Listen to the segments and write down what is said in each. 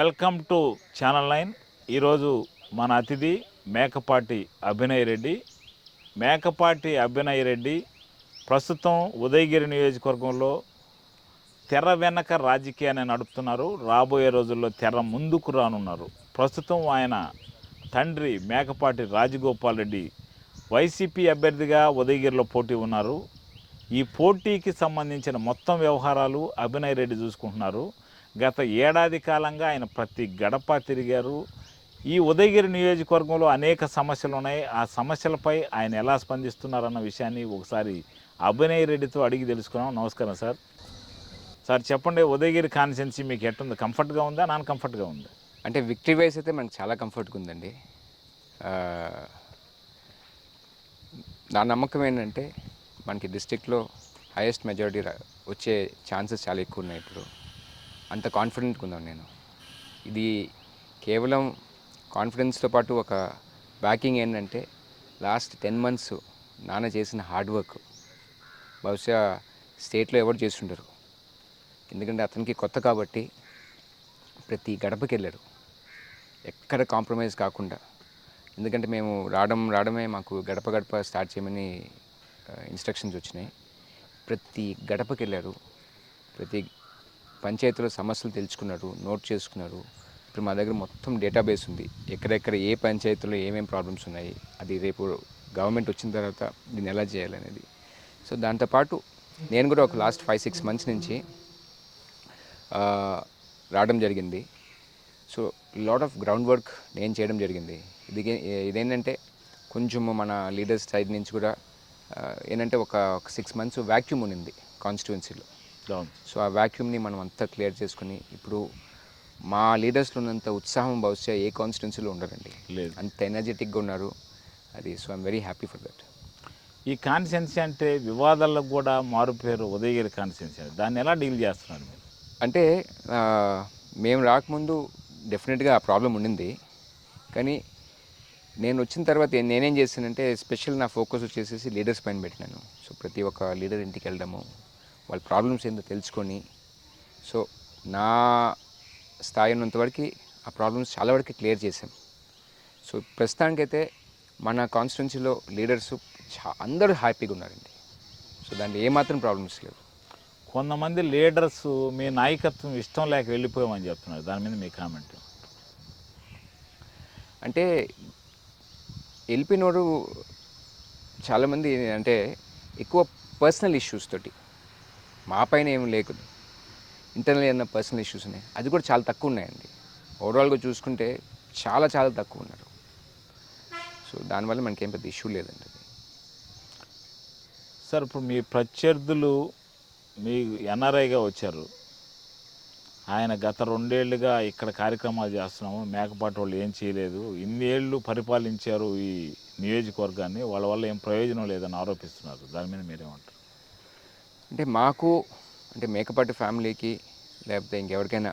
Welcome to channel nine. ఈరోజు మన అతిథి మేకపాటి అభినయ్ రెడ్డి. మేకపాటి అభినయ్ రెడ్డి ప్రస్తుతం ఉదయగిరి నియోజకవర్గంలో తెర వెనక రాజకీయాన్ని నడుపుతున్నారు. రాబోయే రోజుల్లో తెర ముందుకు రానున్నారు. ప్రస్తుతం ఆయన తండ్రి మేకపాటి రాజగోపాల్ రెడ్డి వైసీపీ అభ్యర్థిగా ఉదయగిరిలో పోటీ ఉన్నారు. ఈ పోటీకి సంబంధించిన మొత్తం వ్యవహారాలు అభినయ్ రెడ్డి చూసుకుంటున్నారు. గత ఏడాది కాలంగా ఆయన ప్రతి గడప తిరిగారు. ఈ ఉదయగిరి నియోజకవర్గంలో అనేక సమస్యలు ఉన్నాయి ఆ సమస్యలపై ఆయన ఎలా స్పందిస్తున్నారన్న విషయాన్ని ఒకసారి అభినయ్ రెడ్డితో అడిగి తెలుసుకున్నాం. నమస్కారం సార్. సార్ చెప్పండి ఉదయగిరి కాన్సెన్సీ మీకు ఎట్టుంది? కంఫర్ట్గా ఉందా? నాన్ కంఫర్ట్గా ఉందా? అంటే విక్టరీ వైస్ అయితే మనకు చాలా కంఫర్ట్గా ఉందండి. నా నమ్మకం ఏంటంటే మనకి డిస్టిక్లో హైయెస్ట్ మెజారిటీ వచ్చే ఛాన్సెస్ చాలా ఎక్కువ ఉన్నాయి ఇప్పుడు. అంత కాన్ఫిడెంట్గా ఉన్నాను నేను. ఇది కేవలం కాన్ఫిడెన్స్తో పాటు ఒక బ్యాకింగ్ ఏంటంటే లాస్ట్ టెన్ మంత్స్ నాన్న చేసిన హార్డ్ వర్క్ బహుశా స్టేట్లో ఎవరు చేస్తుంటారు. ఎందుకంటే అతనికి కొత్త కాబట్టి ప్రతి గడపకి వెళ్ళారు ఎక్కడ కాంప్రమైజ్ కాకుండా. ఎందుకంటే మేము రావడం రావడమే మాకు గడప గడప స్టార్ట్ చేయమని uh, ఇన్స్ట్రక్షన్స్ వచ్చినాయి. ప్రతి గడపకి వెళ్ళారు ప్రతి పంచాయతీలో సమస్యలు తెలుసుకున్నాడు నోట్ చేసుకున్నాడు. ఇప్పుడు మా దగ్గర మొత్తం డేటాబేస్ ఉంది. ఎక్కడెక్కడ ఏ పంచాయతీలో ఏమేమి ప్రాబ్లమ్స్ ఉన్నాయి అది రేపు గవర్నమెంట్ వచ్చిన తర్వాత దీన్ని ఎలా చేయాలనేది. సో దాంతోపాటు నేను కూడా ఒక లాస్ట్ ఫైవ్ సిక్స్ మంత్స్ నుంచి రావడం జరిగింది. So lot of ground work నేను చేయడం జరిగింది. ఇది ఇదేంటంటే కొంచెం మన లీడర్స్ సైడ్ నుంచి కూడా ఏంటంటే ఒక సిక్స్ మంత్స్ వ్యాక్యూమ్ ఉన్నింది కాన్స్టిట్యున్సీలో సో ఆ వ్యాక్యూమ్ని మనం అంతా క్లియర్ చేసుకుని ఇప్పుడు మా లీడర్స్లో ఉన్నంత ఉత్సాహం బహుశా ఏ కాన్స్టిట్యున్సీలో ఉండరండి. లేదు. అంత ఎనర్జెటిక్గా ఉన్నారు. అది so I'm very happy for that ఈ కాన్సెన్సీ అంటే వివాదాలకు కూడా మారుపేరు ఉదయగిరి కాన్సెన్సీ అని. దాన్ని ఎలా డీల్ చేస్తున్నారు మీరు? అంటే మేము రాకముందు డెఫినెట్గా ఆ ప్రాబ్లం ఉండింది. కానీ నేను వచ్చిన తర్వాత నేనేం చేశానంటే స్పెషల్ నా ఫోకస్ వచ్చేసేసి లీడర్స్ పైన పెట్టినాను. సో ప్రతి ఒక్క లీడర్ ఇంటికి వెళ్ళడము వాళ్ళ ప్రాబ్లమ్స్ ఏందో తెలుసుకొని సో నా స్థాయి ఉన్నంతవరకు ఆ ప్రాబ్లమ్స్ చాలా వరకు క్లియర్ చేశాం. సో ప్రస్తుతానికైతే మన కాన్స్టిట్యున్సీలో లీడర్స్ చా అందరూ హ్యాపీగా ఉన్నారండి. సో దాంట్లో ఏమాత్రం ప్రాబ్లమ్స్ లేవు. కొంతమంది లీడర్స్ మీ నాయకత్వం ఇష్టం లేక వెళ్ళిపోయామని చెప్తున్నారు. దాని మీద మీ కామెంట్ అంటే వెళ్ళిపోయినోడు చాలామంది అంటే ఎక్కువ పర్సనల్ ఇష్యూస్ తోటి మా పైన ఏమి లేకుదు ఇంటర్నల్ ఏమైనా పర్సనల్ ఇష్యూస్ ఉన్నాయి? అది కూడా చాలా తక్కువ ఉన్నాయండి. ఓవరాల్గా చూసుకుంటే చాలా చాలా తక్కువ ఉన్నారు. సో దానివల్ల మనకేం పెద్ద ఇష్యూ లేదండి సార్ ఇప్పుడు మీ ప్రత్యర్థులు మీ ఎన్ఆర్ఐగా వచ్చారు. ఆయన గత రెండేళ్ళుగా ఇక్కడ కార్యక్రమాలు చేస్తున్నాము మేకపాటి వాళ్ళు ఏం చేయలేదు. ఇన్ని ఏళ్ళు పరిపాలించారు ఈ నియోజకవర్గాన్ని వాళ్ళ వల్ల ఏం ప్రయోజనం లేదని ఆరోపిస్తున్నారు. దాని మీద మీరేమంటారు? అంటే మాకు అంటే మేకపాటి ఫ్యామిలీకి లేకపోతే ఇంకెవరికైనా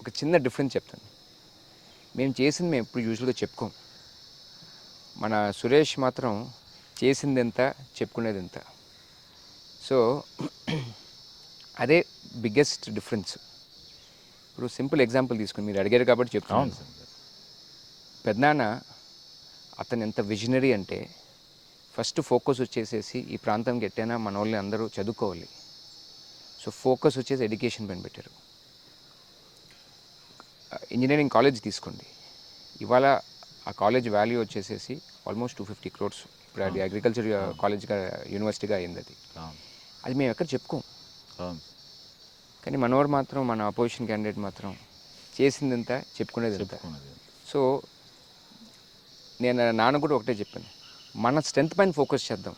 ఒక చిన్న డిఫరెన్స్ చెప్తాను. మేము చేసింది మేము ఎప్పుడు యూజువల్గా చెప్పుకోం. మన సురేష్ మాత్రం చేసింది ఎంత చెప్పుకునేది ఎంత సో అదే బిగ్గెస్ట్ డిఫరెన్స్. ఇప్పుడు సింపుల్ ఎగ్జాంపుల్ తీసుకుని మీరు అడిగారు కాబట్టి చెప్తాను సార్. పెద్దనాన్న అతను ఎంత విజనరీ అంటే ఫస్ట్ ఫోకస్ వచ్చేసేసి ఈ ప్రాంతంకి ఎట్టైనా మన వాళ్ళని అందరూ చదువుకోవాలి. సో ఫోకస్ వచ్చేసి ఎడ్యుకేషన్ పైన పెట్టారు. ఇంజనీరింగ్ కాలేజ్ తీసుకోండి. ఇవాళ ఆ కాలేజ్ వాల్యూ వచ్చేసేసి ఆల్మోస్ట్ టూ ఫిఫ్టీ క్రోర్స్. ఇప్పుడు అది అగ్రికల్చర్ కాలేజ్గా యూనివర్సిటీగా అయింది అది. అది మేము ఎక్కడ చెప్పుకోం. కానీ మనవాడు మాత్రం మన అపోజిషన్ క్యాండిడేట్ మాత్రం చేసింది ఎంత చెప్పుకునేది. సో నేను నాన్న కూడా ఒకటే చెప్పాను. మన స్ట్రెంత్ పైన ఫోకస్ చేద్దాం.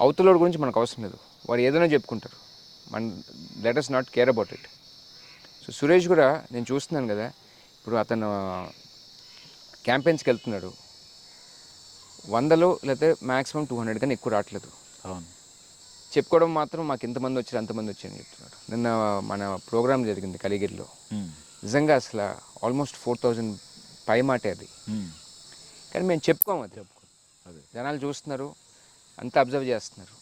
అవతలోడి గురించి మనకు అవసరం లేదు. వాడు ఏదైనా చెప్పుకుంటారు మన letters not care about it so Suresh కూడా నేను చూస్తున్నాను కదా ఇప్పుడు అతను క్యాంపెయిన్స్కి వెళ్తున్నాడు. వందలో లేకపోతే మ్యాక్సిమం టూ హండ్రెడ్ కానీ ఎక్కువ రావట్లేదు. అవును. చెప్పుకోవడం మాత్రం మాకు ఇంతమంది వచ్చారు అంతమంది వచ్చారని చెప్తున్నాడు. నిన్న మన ప్రోగ్రామ్ జరిగింది కలిగిరిలో. నిజంగా అసలు ఆల్మోస్ట్ ఫోర్ థౌజండ్ పై మాటే అది కానీ మేము చెప్పుకోము అది. చెప్పుకో అదే జనాలు చూస్తున్నారు అంతా అబ్జర్వ్ చేస్తున్నారు.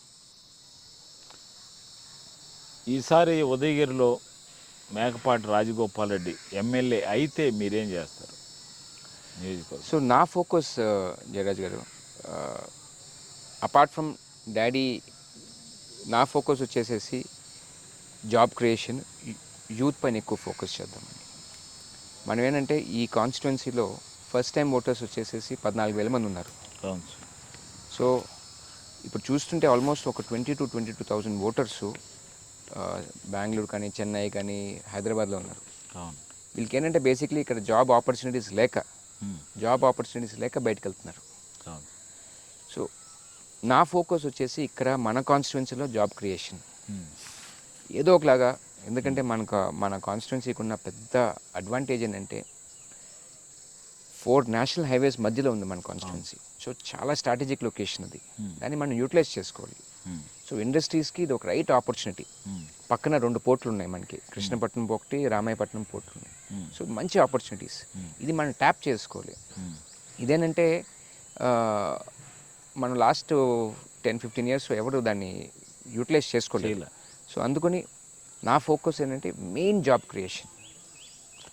ఈసారి ఉదయగిరిలో మేకపాటి రాజగోపాల్ రెడ్డి ఎమ్మెల్యే అయితే మీరేం చేస్తారు? సో నా ఫోకస్ జయరాజ్ గారు అపార్ట్ ఫ్రమ్ డాడీ నా ఫోకస్ వచ్చేసేసి జాబ్ క్రియేషన్ యూత్ పైన ఎక్కువ ఫోకస్ చేద్దామని మనం ఏంటంటే ఈ కాన్స్టిట్యున్సీలో ఫస్ట్ టైం ఓటర్స్ వచ్చేసేసి పద్నాలుగు వేల మంది ఉన్నారు. అవును సార్. సో ఇప్పుడు చూస్తుంటే ఆల్మోస్ట్ ఒక twenty to twenty two thousand voters Bengaluru కానీ చెన్నై కానీ హైదరాబాద్లో ఉన్నారు అవును వీళ్ళకి ఏంటంటే బేసిక్లీ ఇక్కడ జాబ్ ఆపర్చునిటీస్ లేక. జాబ్ ఆపర్చునిటీస్ లేక బయటకు వెళ్తున్నారు సో నా ఫోకస్ వచ్చేసి ఇక్కడ మన కాన్స్టిట్యున్సీలో జాబ్ క్రియేషన్. ఏదో ఒకలాగా ఎందుకంటే మనకు మన కాన్స్టిట్యున్సీకి ఉన్న పెద్ద అడ్వాంటేజ్ ఏంటంటే ఫోర్ నేషనల్ హైవేస్ మధ్యలో ఉంది మన కాన్స్టిట్యున్సీ సో చాలా స్ట్రాటజిక్ లొకేషన్ అది. Hmm. దాన్ని మనం యూటిలైజ్ చేసుకోవాలి. సో ఇండస్ట్రీస్కి ఇది ఒక రైట్ ఆపర్చునిటీ ఉమ్. పక్కన రెండు పోర్ట్లు ఉన్నాయి మనకి కృష్ణపట్నం ఒకటి రామాయపట్నం పోర్ట్లు ఉన్నాయి Hmm. సో మంచి ఆపర్చునిటీస్ Hmm. ఇది మనం ట్యాప్ చేసుకోవాలి. ఆ, మనం లాస్ట్ టెన్ ఫిఫ్టీన్ ఇయర్స్ ఎవరు దాన్ని యూటిలైజ్ చేసుకోలేదు. సో అందుకని నా ఫోకస్ ఏంటంటే మెయిన్ జాబ్ క్రియేషన్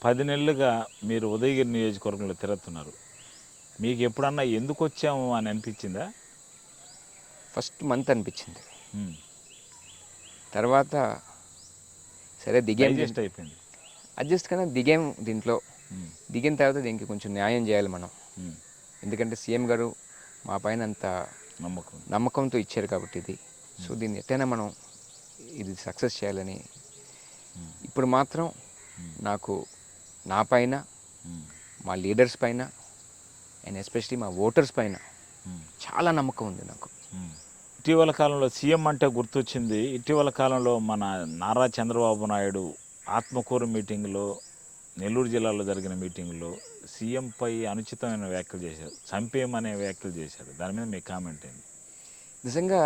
పది నెలలుగా మీరు ఉదయగిరి నియోజకవర్గంలో తిరుగుతున్నారు. మీకు ఎప్పుడన్నా ఎందుకు వచ్చాము అని అనిపించిందా? ఫస్ట్ మంత్ అనిపించింది. తర్వాత సరే దిగేం డైజెస్ట్ అయిపోయింది. అడ్జస్ట్ కానీ దిగేం దీంట్లో. దిగిన తర్వాత దీనికి కొంచెం న్యాయం చేయాలి మనం. ఎందుకంటే సీఎం గారు మా పైన అంత నమ్మకం నమ్మకంతో ఇచ్చారు కాబట్టి ఇది. సో దీన్ని ఎట్టైనా మనం ఇది సక్సెస్ చేయాలని ఇప్పుడు మాత్రం నాకు నా పైన. మా లీడర్స్ పైన అండ్ ఎస్పెషలీ మా ఓటర్స్ పైన. చాలా నమ్మకం ఉంది నాకు. ఇటీవల కాలంలో సీఎం అంటే గుర్తొచ్చింది ఇటీవల కాలంలో మన నారా చంద్రబాబు నాయుడు ఆత్మకూరు మీటింగ్లో నెల్లూరు జిల్లాలో జరిగిన మీటింగ్లో సీఎంపై అనుచితమైన వ్యాఖ్యలు చేశారు చంపేయమనే వ్యాఖ్యలు చేశారు దాని మీద మీ కామెంట్ ఏంటి నిజంగా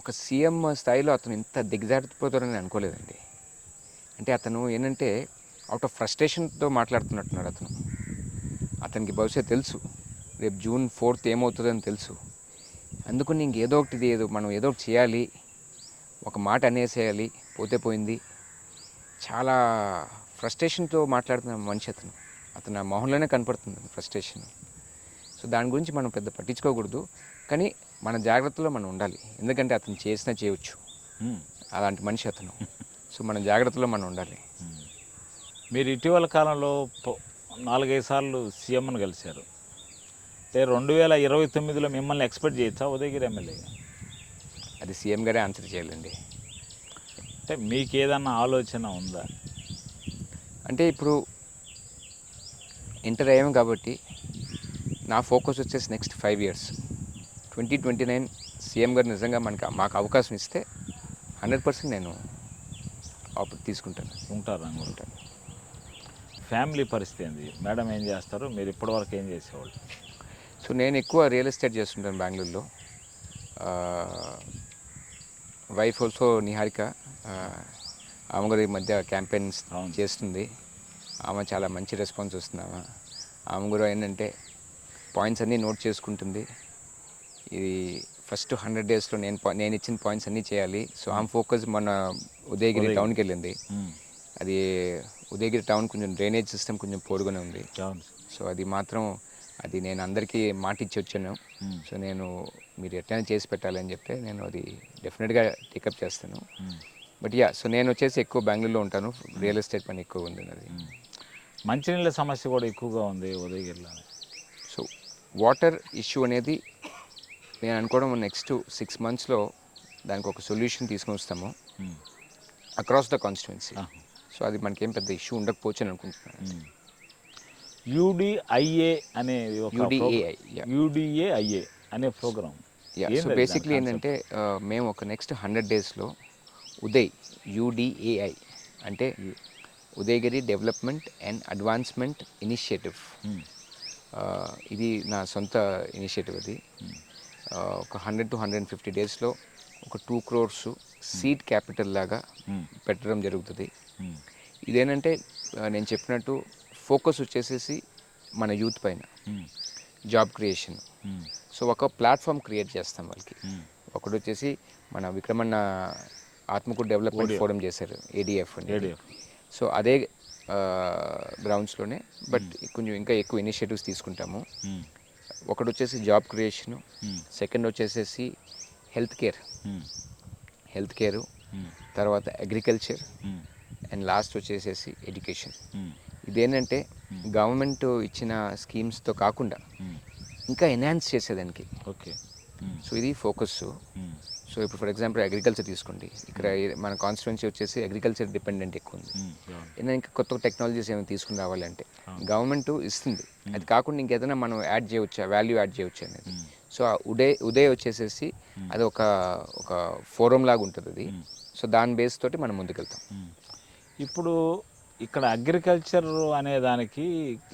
ఒక సీఎం స్థాయిలో అతను ఇంత దిగజారిపోతారని అనుకోలేదండి అంటే అతను ఏంటంటే అవుట్ ఆఫ్ ఫ్రస్ట్రేషన్తో మాట్లాడుతున్నట్టున్నాడు అతను. అతనికి బహుశా తెలుసు. రేపు జూన్ ఫోర్త్ ఏమవుతుందని తెలుసు. అందుకని ఇంకేదో ఒకటి ఏదో మనం ఏదో ఒకటి చేయాలి. ఒక మాట అనేసేయాలి. పోతే పోయింది. చాలా ఫ్రస్ట్రేషన్తో మాట్లాడుతున్న మనిషి అతను. అతను ఆ మొహంలోనే కనపడుతుంది ఫ్రస్ట్రేషన్ సో దాని గురించి మనం పెద్ద పట్టించుకోకూడదు. కానీ మన జాగ్రత్తలో మనం ఉండాలి. ఎందుకంటే అతను చేసినా చేయవచ్చు. అలాంటి మనిషి అతను. సో మన జాగ్రత్తలో మనం ఉండాలి. మీరు ఇటీవల కాలంలో నాలుగైదు సార్లు సీఎంను కలిశారు. అంటే రెండు వేల ఇరవై తొమ్మిదిలో మిమ్మల్ని ఎక్స్పెక్ట్ చేయొచ్చా ఉదయగిరి ఎమ్మెల్యేగా అది సీఎం గారే ఆన్సర్ చేయాలండి అంటే మీకు ఏదన్నా ఆలోచన ఉందా? అంటే ఇప్పుడు ఎంటర్ అయ్యాము కాబట్టి నా ఫోకస్ వచ్చేసి next five years. Twenty twenty nine CM గారు నిజంగా మనకి మాకు అవకాశం ఇస్తే హండ్రెడ్ పర్సెంట్ నేను తీసుకుంటాను. ఉంటారు అనుకుంటాను ఫ్యామిలీ పరిస్థితి ఏంది? మేడం ఏం చేస్తారు? మీరు ఇప్పటివరకు ఏం చేసేవాళ్ళు? సో నేను ఎక్కువ రియల్ ఎస్టేట్ చేస్తుంటాను బెంగళూరులో. Wife also Niharika. ఆమె కూడా ఈ మధ్య క్యాంపెయిన్స్. చేస్తుంది. ఆమె చాలా మంచి రెస్పాన్స్ వస్తుంది ఆమె. ఆమె కూడా ఏంటంటే పాయింట్స్ అన్నీ నోట్ చేసుకుంటుంది. ఇది ఫస్ట్ హండ్రెడ్ డేస్లో నేను నేను ఇచ్చిన పాయింట్స్ అన్నీ చేయాలి. సో ఆమె ఫోకస్ మన ఉదయగిరి. టౌన్కి వెళ్ళింది. అది ఉదయగిరి టౌన్ కొంచెం డ్రైనేజ్ సిస్టమ్ కొంచెం పోడుగానే ఉంది సో అది మాత్రం అది నేను అందరికీ మాట ఇచ్చి వచ్చాను. సో నేను మీరు ఎట్లయినా చేసి పెట్టాలని చెప్తే నేను అది డెఫినెట్గా టేకప్ చేస్తాను. బట్ యా సో నేను వచ్చేసి ఎక్కువ బెంగళూరులో ఉంటాను రియల్ ఎస్టేట్ పని ఎక్కువ ఉంది అది. మంచినీళ్ళ సమస్య కూడా ఎక్కువగా ఉంది ఉదయగిరిలో సో వాటర్ ఇష్యూ అనేది నేను అనుకోవడం నెక్స్ట్ సిక్స్ మంత్స్లో దానికి ఒక సొల్యూషన్ తీసుకొని వస్తాము. Across the constituency. సో అది మనకేం పెద్ద ఇష్యూ ఉండకపోవచ్చు అని అనుకుంటున్నాను. యూడిఐఏ అనే yeah. యూడిఏఐఏ అనే ప్రోగ్రామ్. యా సో బేసిక్లీ ఏంటంటే మేము ఒక నెక్స్ట్ హండ్రెడ్ డేస్లో Uday U D A I అంటే Udayagiri development and advancement initiative. ఇది నా సొంత ఇనిషియేటివ్ అది. ఒక hundred to hundred and fifty డేస్లో ఒక టూ క్రోర్స్ సీడ్ క్యాపిటల్ లాగా పెట్టడం జరుగుతుంది. ఇదేంటంటే నేను చెప్పినట్టు ఫోకస్ వచ్చేసేసి మన యూత్ పైన. Job creation. సో ఒక ప్లాట్ఫామ్ క్రియేట్ చేస్తాం వాళ్ళకి. ఒకటి వచ్చేసి మన విక్రమన్న ఆత్మకూరు డెవలప్మెంట్. ఫోరం చేశారు ఏడిఎఫ్ అని. సో అదే గ్రౌండ్స్లోనే బట్ కొంచెం ఇంకా ఎక్కువ ఇనిషియేటివ్స్ తీసుకుంటాము. ఒకటి వచ్చేసి జాబ్ క్రియేషను. సెకండ్ వచ్చేసేసి హెల్త్ కేర్. Health care. తర్వాత అగ్రికల్చర్. అండ్ లాస్ట్ వచ్చేసేసి ఎడ్యుకేషన్. ఉమ్, ఇదేంటంటే గవర్నమెంట్ ఇచ్చిన స్కీమ్స్తో కాకుండా ఉమ్, ఇంకా ఎన్హాన్స్ చేసేదానికి. ఓకే. సో ఇది ఫోకస్. సో ఇప్పుడు ఫర్ ఎగ్జాంపుల్ అగ్రికల్చర్ తీసుకోండి. ఇక్కడ మన కాన్స్టిట్యున్సీ వచ్చేసి అగ్రికల్చర్ డిపెండెంట్ ఎక్కువ ఉంది. ఏదైనా ఇంకా కొత్త టెక్నాలజీస్ ఏమైనా తీసుకుని రావాలంటే గవర్నమెంట్ ఇస్తుంది. అది కాకుండా ఇంకేదైనా మనం యాడ్ చేయవచ్చా వాల్యూ యాడ్ చేయవచ్చా అనేది. సో ఆ ఉదయ్ ఉదయ్ వచ్చేసేసి అది ఒక ఒక ఫోరం లాగా ఉంటుంది అది. సో దాని బేస్ తోటి మనం ముందుకెళ్తాం. ఇప్పుడు ఇక్కడ అగ్రికల్చర్ అనే దానికి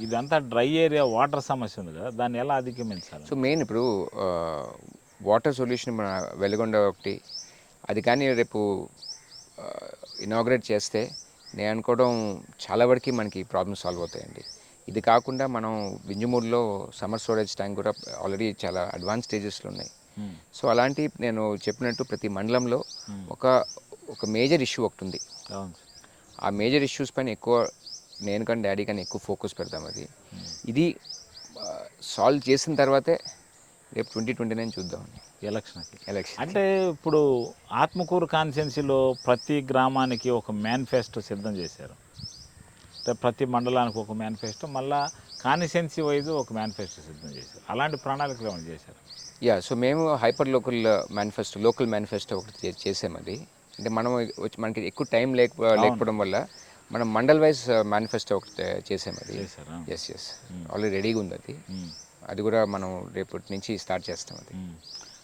ఇదంతా డ్రై ఏరియా వాటర్ సమస్య ఉంది కదా దాన్ని ఎలా అధిగమించాలి? సో మెయిన్ ఇప్పుడు వాటర్ సొల్యూషన్ మన వెలుగొండ ఒకటి అది కానీ రేపు ఇనాగ్రేట్ చేస్తే నేను అనుకోవడం చాలా వరకు మనకి ప్రాబ్లమ్స్ సాల్వ్ అవుతాయండి. ఇది కాకుండా మనం వింజమూరులో సమ్మర్ స్టోరేజ్ ట్యాంక్ కూడా ఆల్రెడీ చాలా అడ్వాన్స్ స్టేజెస్లో ఉన్నాయి. సో అలాంటి నేను చెప్పినట్టు ప్రతి మండలంలో ఒక ఒక మేజర్ ఇష్యూ ఒకటి ఉంది. ఆ మేజర్ ఇష్యూస్ పైన ఎక్కువ నేను కానీ డాడీ కానీ ఎక్కువ ఫోకస్ పెడతాం అది. ఇది సాల్వ్ చేసిన తర్వాతే రేపు ట్వంటీ ట్వంటీ నైన్ చూద్దామని ఎలక్షన్కి ఎలక్షన్ అంటే ఇప్పుడు ఆత్మకూరు కాన్స్టిట్యున్సీలో ప్రతి గ్రామానికి ఒక మేనిఫెస్టో సిద్ధం చేశారు. అంటే ప్రతి మండలానికి ఒక మేనిఫెస్టో మళ్ళా కాన్స్టిట్యున్సీ వైజ్ ఒక మేనిఫెస్టో సిద్ధం చేశారు. అలాంటి ప్రణాళికలు ఏమైనా చేశారు? యా సో మేము hyper local manifesto local manifesto ఒకటి చేసాం అది. అంటే మనం వచ్చి- మనకి ఎక్కువ టైం లేక లేకపోవడం వల్ల మనం మండల్ వైజ్ మేనిఫెస్టో ఒకటి చేసాం అది. ఎస్ ఎస్ ఆల్రెడీ రెడీగా ఉంది అది. ఉమ్, అది కూడా మనం రేపటి నుంచి స్టార్ట్ చేస్తాం అది. ఉమ్.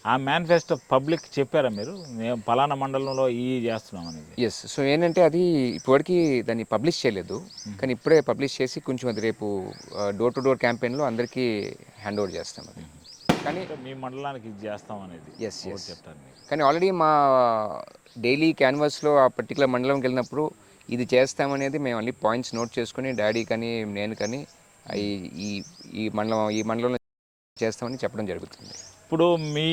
ఆ మేనిఫెస్టో పబ్లిక్ చెప్పారా మీరు? మేము పలానా మండలంలో ఈ చేస్తున్నాం అనేది. ఎస్ సో ఏంటంటే అది ఇప్పటివరకు దాన్ని పబ్లిష్ చేయలేదు. కానీ ఇప్పుడే పబ్లిష్ చేసి కొంచెం అది రేపు డోర్ టు డోర్ క్యాంపెయిన్లో అందరికీ హ్యాండ్ ఓవర్ చేస్తాం అది. కానీ మీ మండలానికి ఇది చేస్తాం అనేది. చెప్తారు మీరు కానీ ఆల్రెడీ మా డైలీ క్యాన్వాస్లో ఆ పర్టికులర్ మండలంకి వెళ్ళినప్పుడు ఇది చేస్తామనేది మేము అన్ని పాయింట్స్ నోట్ చేసుకుని డాడీ కానీ నేను కానీ ఈ ఈ ఈ మండలం ఈ మండలంలో చేస్తామని చెప్పడం జరుగుతుంది. ఇప్పుడు మీ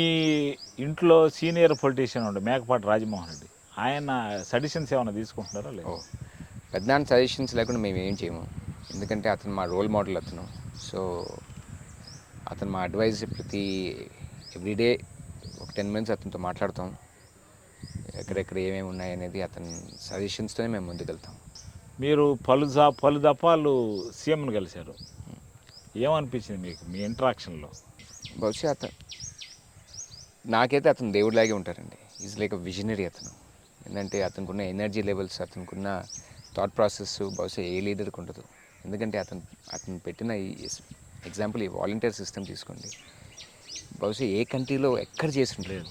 ఇంట్లో సీనియర్ పొలిటీషియన్ ఉండే మేకపాటి రాజమోహన్ రెడ్డి ఆయన సజెషన్స్ ఏమైనా తీసుకుంటున్నారా లేదు? పెద్దనాన్న సజెషన్స్ లేకుండా మేము ఏం చేయము. ఎందుకంటే అతను మా రోల్ మోడల్ అతను. సో అతను మా అడ్వైజ్ ప్రతి ఎవ్రీడే ఒక టెన్ మినిట్స్ అతనితో మాట్లాడతాం. ఎక్కడెక్కడ ఏమేమి ఉన్నాయి అనేది అతని సజెషన్స్తోనే మేము ముందుకెళ్తాం. మీరు పలు జా పలు దఫాలు సీఎంను కలిశారు. ఏమనిపించింది మీకు మీ ఇంటరాక్షన్లో బహుశా అతను నాకైతే అతను దేవుడిలాగే ఉంటారండి. ఈజ్ లైక్ అ విజనరీ అతను. ఏంటంటే అతనుకున్న ఎనర్జీ లెవెల్స్ అతనుకున్న థాట్ ప్రాసెస్ బహుశా ఏ లీడర్కి ఉండదు. ఎందుకంటే అతను అతను పెట్టిన ఈ ఎగ్జాంపుల్ ఈ వాలంటీర్ సిస్టమ్ తీసుకోండి. బహుశా ఏ కంట్రీలో ఎక్కడ చేసి ఉండలేదు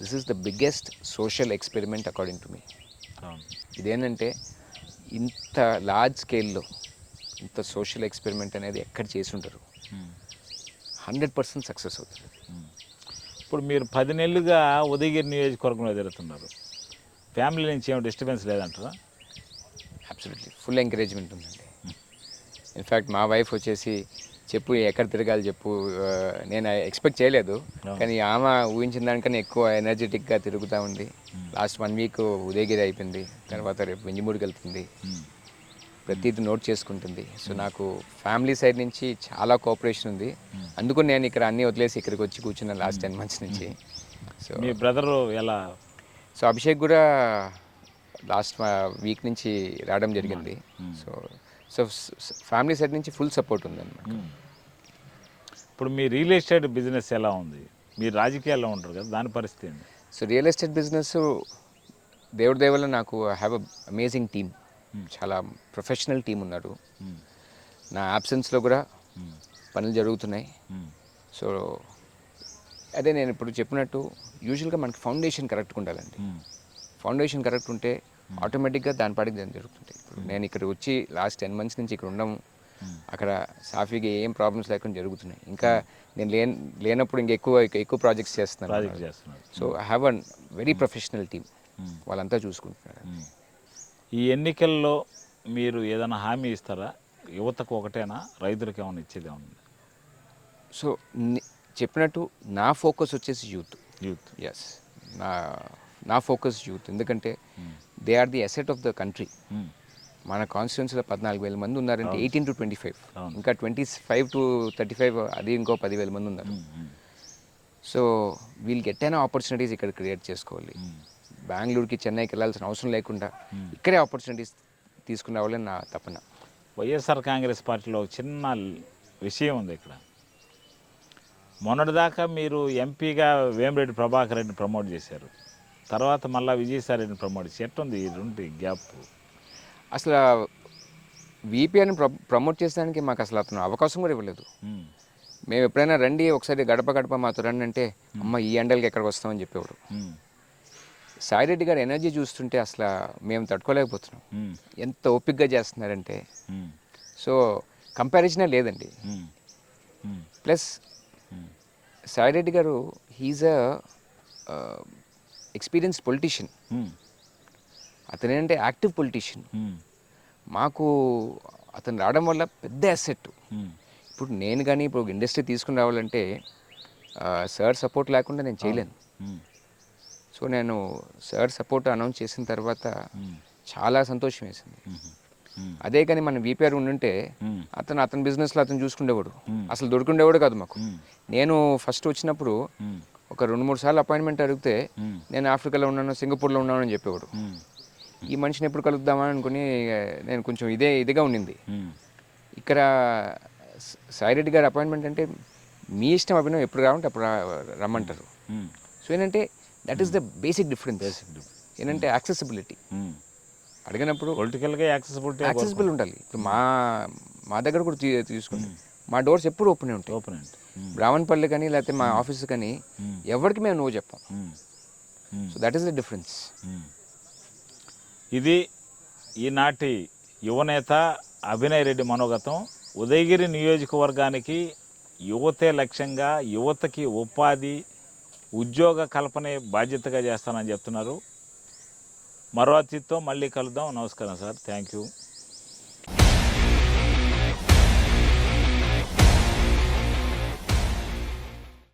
this is the biggest social experiment according to me ఇదేంటంటే ఇంత లార్జ్ స్కేల్లో ఇంత సోషల్ ఎక్స్పెరిమెంట్ అనేది ఎక్కడ చేసి ఉంటారు. హండ్రెడ్ పర్సెంట్ సక్సెస్ అవుతుంది. ఇప్పుడు మీరు పది నెలలుగా ఉదయగిరి నియోజకవర్గంలో తిరుగుతున్నారు ఫ్యామిలీ నుంచి ఏమి డిస్టర్బెన్స్ లేదంటారా? అబ్సల్యూట్లీ ఫుల్ ఎంకరేజ్మెంట్ ఉందండి. ఇన్ఫ్యాక్ట్ మా వైఫ్ వచ్చేసి చెప్పు ఎక్కడ తిరగాలి చెప్పు నేను ఎక్స్పెక్ట్ చేయలేదు. కానీ ఆమె ఊహించిన దానికన్నా ఎక్కువ ఎనర్జెటిక్గా తిరుగుతూ ఉంది. లాస్ట్ వన్ వీక్ ఉదయగిరి అయిపోయింది. తర్వాత రేపు వెంజిమూడికి వెళ్తుంది. ఉమ్. ప్రతిదీ నోట్ చేసుకుంటుంది. సో నాకు ఫ్యామిలీ సైడ్ నుంచి చాలా కోఆపరేషన్ ఉంది. అందుకు నేను ఇక్కడ అన్నీ వదిలేసి ఇక్కడికి వచ్చి కూర్చున్న లాస్ట్ టెన్ మంత్స్ నుంచి. సో మీ బ్రదరు ఎలా? సో అభిషేక్ కూడా లాస్ట్ వీక్ నుంచి రావడం జరిగింది. సో సో ఫ్యామిలీ సైడ్ నుంచి ఫుల్ సపోర్ట్ ఉందన్నమాట ఉమ్. ఇప్పుడు మీ రియల్ ఎస్టేట్ బిజినెస్ ఎలా ఉంది మీరు రాజకీయాల్లో ఉంటారు కదా దాని పరిస్థితి సో రియల్ ఎస్టేట్ బిజినెస్ దేవుడి దేవల్ల నాకు హ్యావ్ అ అమేజింగ్ టీమ్ చాలా ప్రొఫెషనల్ టీం ఉన్నారు. నా యాబ్సెన్స్లో కూడా ఉమ్. పనులు జరుగుతున్నాయి. సో అదే నేను ఇప్పుడు చెప్పినట్టు యూజువల్గా మనకి ఫౌండేషన్ కరెక్ట్గా ఉండాలండి. ఫౌండేషన్ కరెక్ట్ ఉంటే ఆటోమేటిక్గా దాని పాటికి దాని జరుగుతుంటాయి. ఇప్పుడు నేను ఇక్కడ వచ్చి లాస్ట్ టెన్ మంత్స్ నుంచి ఇక్కడ ఉండము అక్కడ సాఫీగా ఏం ప్రాబ్లమ్స్ లేకుండా జరుగుతున్నాయి. ఇంకా నేను లేన్ లేనప్పుడు ఇంకా ఎక్కువ ఎక్కువ ప్రాజెక్ట్స్ చేస్తున్నాను. So I have an very professional team Hmm. వాళ్ళంతా చూసుకుంటున్నారు. ఉమ్. ఈ ఎన్నికల్లో మీరు ఏదైనా హామీ ఇస్తారా? యువతకు ఒకటేనా? రైతులకు ఏమైనా ఇచ్చేది ఏమన్నా సో చెప్పినట్టు నా ఫోకస్ వచ్చేసి యూత్. యూత్. ఎస్ నా నా ఫోకస్ యూత్. ఎందుకంటే they are the asset of the country. Um, మన కాన్స్టిట్యున్సీలో పద్నాలుగు వేల మంది ఉన్నారంటే ఎయిటీన్ టు ట్వంటీ ఫైవ్. ఇంకా twenty five to thirty five అది ఇంకో పదివేల మంది ఉన్నారు. ఉమ్, సో వీళ్ళు గెట్టైన ఆపర్చునిటీస్ ఇక్కడ క్రియేట్ చేసుకోవాలి. బెంగళూరుకి చెన్నైకి వెళ్ళాల్సిన అవసరం లేకుండా ఇక్కడే ఆపర్చునిటీస్ తీసుకుని రావాలని నా తపన. వైఎస్ఆర్ కాంగ్రెస్ పార్టీలో చిన్న విషయం ఉంది ఇక్కడ. మొన్నటిదాకా మీరు ఎంపీగా వేమిరెడ్డి ప్రభాకర్ రెడ్డిని ప్రమోట్ చేశారు. తర్వాత మళ్ళీ విజయసాయి రెడ్డిని ప్రమోట్ చేసి ఎట్టుంది? ఈ రెండు గ్యాప్. అసలు వీపీఆర్ని ప్ర ప్రమోట్ చేసడానికి మాకు అసలు అతను అవకాశం కూడా ఇవ్వలేదు. మేము ఎప్పుడైనా రండి ఒకసారి గడప గడప మాతో రండి అంటే అమ్మ ఈ ఎండలకి ఎక్కడికి వస్తామని చెప్పేవాడు. ఉమ్, సాయిరెడ్డి గారి ఎనర్జీ చూస్తుంటే అసలు మేము తట్టుకోలేకపోతున్నాం. ఎంత ఓపిక్గా చేస్తున్నారంటే. సో కంపారిజనే లేదండి. ప్లస్ సాయిరెడ్డి గారు హీజ్ అ ఎక్స్పీరియన్స్ పొలిటీషియన్. ఉమ్, అతను ఏంటంటే యాక్టివ్ పొలిటీషియన్. మాకు అతను రావడం వల్ల పెద్ద అసెట్. ఇప్పుడు నేను కానీ ఇప్పుడు ఇండస్ట్రీ తీసుకుని రావాలంటే సార్ సపోర్ట్ లేకుండా నేను చేయలేను. సో నేను సార్ సపోర్ట్ అనౌన్స్ చేసిన తర్వాత చాలా సంతోషం వేసింది. అదే కానీ మన వీపీఆర్ ఉండుంటే అతను అతని బిజినెస్లో అతను చూసుకుండేవాడు. అసలు దొరుకుండేవాడు కాదు మాకు. నేను ఫస్ట్ వచ్చినప్పుడు ఒక రెండు మూడు సార్లు అపాయింట్మెంట్ అడిగితే నేను ఆఫ్రికాలో ఉన్నాను సింగపూర్లో ఉన్నాను అని చెప్పేవాడు. ఈ మనిషిని ఎప్పుడు కలుద్దామా అనుకుని నేను కొంచెం ఇదే ఇదిగా ఉండింది. ఇక్కడ సాయిరెడ్డి గారి అపాయింట్మెంట్ అంటే మీ ఇష్టం అభినయం ఎప్పుడు కావాలంటే అప్పుడు రమ్మంటారు. సో ఏంటంటే that is the basic difference ఏంటంటే యాక్సెసిబిలిటీ. అడిగినప్పుడు పొలిటికల్గా యాక్సెసిబిలిటీ యాక్సెసిబుల్ ఉండాలి. ఇప్పుడు మా మా దగ్గర కూడా తీ- తీసుకోండి. మా డోర్స్ ఎప్పుడు ఓపెన్ ఉంటాయి. ఓపెన్ ఉమ్, బ్రాహ్మణపల్లి కానీ లేకపోతే మా ఆఫీస్ కానీ ఎవరికి మేము నువ్వు చెప్పాం. So that is the difference. ఇది ఈనాటి యువనేత అభినయ్ రెడ్డి మనోగతం. ఉదయగిరి నియోజకవర్గానికి యువతే లక్ష్యంగా యువతకి ఉపాధి ఉద్యోగ కల్పనే బాధ్యతగా చేస్తానని చెప్తున్నారు. మరో అతిథితో మళ్ళీ కలుద్దాం. నమస్కారం సార్. Thank you